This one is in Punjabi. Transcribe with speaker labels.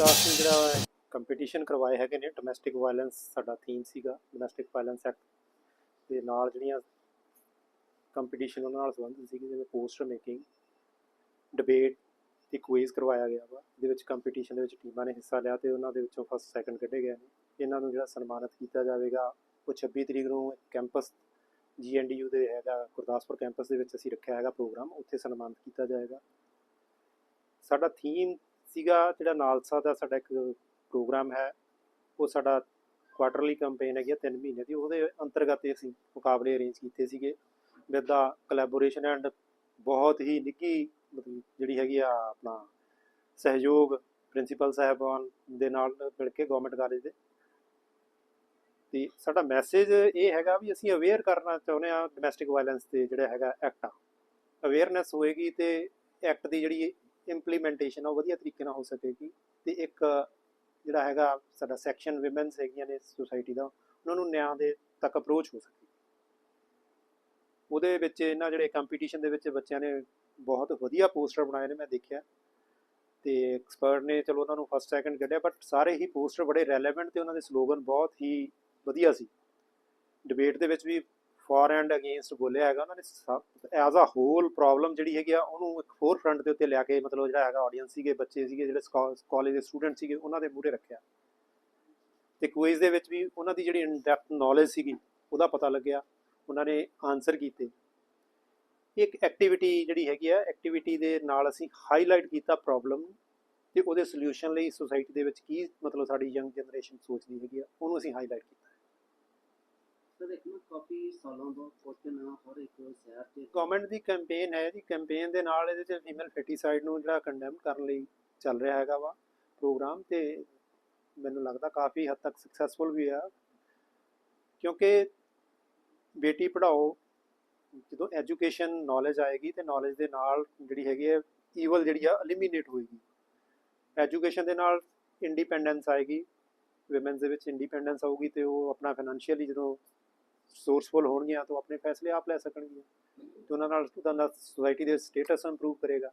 Speaker 1: ਗੁਰਦਾਸਪੁਰ ਜਿਹੜਾ ਕੰਪੀਟੀਸ਼ਨ ਕਰਵਾਏ ਹੈਗੇ ਨੇ ਡੋਮੈਸਟਿਕ ਵਾਇਲੈਂਸ ਸਾਡਾ ਥੀਮ ਸੀਗਾ ਡੋਮੈਸਟਿਕ ਵਾਇਲੈਂਸ ਐਕਟ ਦੇ ਨਾਲ ਜਿਹੜੀਆਂ ਕੰਪੀਟੀਸ਼ਨ ਉਹਨਾਂ ਨਾਲ ਸੰਬੰਧਿਤ ਸੀਗੇ ਜਿਵੇਂ ਪੋਸਟਰ ਮੇਕਿੰਗ ਡਿਬੇਟ ਤੇ ਕੁਇਜ਼ ਕਰਵਾਇਆ ਗਿਆ ਵਾ, ਜਿਹਦੇ ਵਿੱਚ ਕੰਪੀਟੀਸ਼ਨ ਦੇ ਵਿੱਚ ਟੀਮਾਂ ਨੇ ਹਿੱਸਾ ਲਿਆ ਤੇ ਉਹਨਾਂ ਦੇ ਵਿੱਚੋਂ ਫਸਟ ਸੈਕੰਡ ਕੱਢੇ ਗਏ ਨੇ। ਇਹਨਾਂ ਨੂੰ ਜਿਹੜਾ ਸਨਮਾਨਿਤ ਕੀਤਾ ਜਾਵੇਗਾ, ਉਹ 26 ਤਰੀਕ ਨੂੰ ਕੈਂਪਸ ਜੀਐਨਡੀਯੂ ਦੇ ਹੈਗਾ, ਗੁਰਦਾਸਪੁਰ ਕੈਂਪਸ ਦੇ ਵਿੱਚ ਅਸੀਂ ਰੱਖਿਆ ਹੈਗਾ ਪ੍ਰੋਗਰਾਮ ਉੱਥੇ ਸਨਮਾਨਿਤ ਕੀਤਾ ਜਾਏਗਾ। ਸਾਡਾ ਥੀਮ ਸੀਗਾ, ਜਿਹੜਾ ਨਾਲਸਾ ਦਾ ਸਾਡਾ ਇੱਕ ਪ੍ਰੋਗਰਾਮ ਹੈ, ਉਹ ਸਾਡਾ ਕੁਆਟਰਲੀ ਕੈਂਪੇਨ ਹੈਗੀ ਆ 3 ਮਹੀਨੇ ਦੀ। ਉਹਦੇ ਅੰਤਰਗਤ ਅਸੀਂ ਮੁਕਾਬਲੇ ਅਰੇਂਜ ਕੀਤੇ ਸੀਗੇ ਵਿਦ ਦਾ ਕੋਲੈਬੋਰੇਸ਼ਨ ਐਂਡ ਬਹੁਤ ਹੀ ਨਿੱਘੀ ਮਤਲਬ ਜਿਹੜੀ ਹੈਗੀ ਆ, ਆਪਣਾ ਸਹਿਯੋਗ ਪ੍ਰਿੰਸੀਪਲ ਸਾਹਿਬਾਨ ਦੇ ਨਾਲ ਮਿਲ ਕੇ ਗਵਰਨਮੈਂਟ ਕਾਲਜ ਦੇ। ਤੇ ਸਾਡਾ ਮੈਸੇਜ ਇਹ ਹੈਗਾ ਵੀ ਅਸੀਂ ਅਵੇਅਰ ਕਰਨਾ ਚਾਹੁੰਦੇ ਆ ਡੋਮੈਸਟਿਕ ਵਾਇਲੈਂਸ ਤੇ ਜਿਹੜਾ ਹੈਗਾ ਐਕਟ ਆ। ਅਵੇਅਰਨੈਸ ਹੋਏਗੀ ਤੇ ਐਕਟ ਦੀ ਜਿਹੜੀ ਇੰਪਲੀਮੈਂਟੇਸ਼ਨ ਆ, ਉਹ ਵਧੀਆ ਤਰੀਕੇ ਨਾਲ ਹੋ ਸਕੇਗੀ ਤੇ ਇੱਕ ਜਿਹੜਾ ਹੈਗਾ ਸਾਡਾ ਸੈਕਸ਼ਨ ਔਮਨਸ ਹੈਗੀਆਂ ਨੇ ਸੁਸਾਇਟੀ ਦਾ, ਉਹਨਾਂ ਨੂੰ ਨਿਆਂ ਦੇ ਤੱਕ ਅਪਰੋਚ ਹੋ ਸਕੇ। ਉਹਦੇ ਵਿੱਚ ਇਹਨਾਂ ਜਿਹੜੇ ਕੰਪੀਟੀਸ਼ਨ ਦੇ ਵਿੱਚ ਬੱਚਿਆਂ ਨੇ ਬਹੁਤ ਵਧੀਆ ਪੋਸਟਰ ਬਣਾਏ ਨੇ, ਮੈਂ ਦੇਖਿਆ। ਤੇ ਐਕਸਪਰਟ ਨੇ ਚਲੋ ਉਹਨਾਂ ਨੂੰ ਫਸਟ ਸੈਕੰਡ ਕੱਢਿਆ ਬਟ ਸਾਰੇ ਹੀ ਪੋਸਟਰ ਬੜੇ ਰੈਲੇਵੈਂਟ ਤੇ ਉਹਨਾਂ ਦੇ ਸਲੋਗਨ ਬਹੁਤ ਹੀ ਵਧੀਆ ਸੀ। ਡਿਬੇਟ ਦੇ ਵਿੱਚ ਵੀ ਫੋਰ ਐਂਡ ਅਗੇਂਸਟ ਬੋਲਿਆ ਹੈਗਾ, ਉਹਨਾਂ ਨੇ ਐਜ਼ ਅ ਹੋਲ ਪ੍ਰੋਬਲਮ ਜਿਹੜੀ ਹੈਗੀ ਆ, ਉਹਨੂੰ ਇੱਕ ਫੋਰ ਫਰੰਟ ਦੇ ਉੱਤੇ ਲਿਆ ਕੇ ਮਤਲਬ ਜਿਹੜਾ ਹੈਗਾ ਆਡੀਅנס ਸੀਗੇ, ਬੱਚੇ ਸੀਗੇ, ਜਿਹੜੇ ਕਾਲਜ ਦੇ ਸਟੂਡੈਂਟ ਸੀਗੇ, ਉਹਨਾਂ ਦੇ ਮੂਰੇ ਰੱਖਿਆ। ਤੇ ਕੁਇਜ਼ ਦੇ ਵਿੱਚ ਵੀ ਉਹਨਾਂ ਦੀ ਜਿਹੜੀ ਇਨਡੈਪਥ ਨੌਲੇਜ ਸੀਗੀ, ਉਹਦਾ ਪਤਾ ਲੱਗਿਆ, ਉਹਨਾਂ ਨੇ ਆਨਸਰ ਕੀਤੇ। ਇੱਕ ਐਕਟੀਵਿਟੀ ਜਿਹੜੀ ਹੈਗੀ ਆ ਐਕਟੀਵਿਟੀ ਦੇ ਨਾਲ ਅਸੀਂ ਹਾਈਲਾਈਟ ਕੀਤਾ ਪ੍ਰੋਬਲਮ ਤੇ ਉਹਦੇ ਸੋਲੂਸ਼ਨ ਲਈ ਸੋਸਾਇਟੀ ਦੇ ਵਿੱਚ ਕੀ ਮਤਲਬ ਸਾਡੀ ਯੰਗ ਜਨਰੇਸ਼ਨ ਸੋਚਦੀ ਹੈਗੀ ਆ, ਉਹਨੂੰ ਅਸੀਂ ਹਾਈਲਾਈਟ ਕੀਤਾ।
Speaker 2: ਸਰ, ਇੱਕ ਨਾ ਕਾਫੀ ਸਾਲਾਂ ਤੋਂ ਕੁਐਸਚਨ ਹਰ ਇੱਕ ਸ਼ਹਿਰ 'ਚ
Speaker 1: ਗਵਰਨਮੈਂਟ ਦੀ ਕੈਂਪੇਨ ਹੈ ਜੀ ਕੈਂਪੇਨ ਦੇ ਨਾਲ ਇਹਦੇ ਚ ਫੀਮੇਲ ਫੈਟੀਸਾਈਡ ਨੂੰ ਜਿਹੜਾ ਕੰਡੈਮ ਕਰਨ ਲਈ ਚੱਲ ਰਿਹਾ ਹੈਗਾ ਵਾ ਪ੍ਰੋਗਰਾਮ ਤੇ ਮੈਨੂੰ ਲੱਗਦਾ ਕਾਫੀ ਹੱਦ ਤੱਕ ਸਕਸੈਸਫੁਲ ਵੀ ਆ। ਕਿਉਂਕਿ ਬੇਟੀ ਪੜਾਓ ਜਦੋਂ ਐਜੂਕੇਸ਼ਨ ਨੌਲੇਜ ਆਏਗੀ ਤੇ ਨੌਲੇਜ ਦੇ ਨਾਲ ਜਿਹੜੀ ਹੈਗੀ ਹੈ ਈਵਲ ਜਿਹੜੀ ਆ ਐਲੀਮੀਨੇਟ ਹੋਏਗੀ। ਐਜੂਕੇਸ਼ਨ ਦੇ ਨਾਲ ਇੰਡੀਪੈਂਡੈਂਸ ਆਏਗੀ ਔਮਨਸ ਦੇ ਵਿੱਚ ਇੰਡੀਪੈਂਡੈਂਸ ਆਊਗੀ ਤੇ ਉਹ ਆਪਣਾ ਫਾਈਨੈਂਸ਼ੀਅਲੀ ਜਦੋਂ ਸੋਰਸਫੁਲ ਹੋਣਗੀਆਂ, ਤਾਂ ਆਪਣੇ ਫੈਸਲੇ ਆਪ ਲੈ ਸਕਣਗੀਆਂ। ਤੇ ਉਹਨਾਂ ਨਾਲ ਉਹਨਾਂ ਦਾ ਸੋਸਾਇਟੀ ਦੇ ਸਟੇਟਸ ਇੰਪਰੂਵ ਕਰੇਗਾ।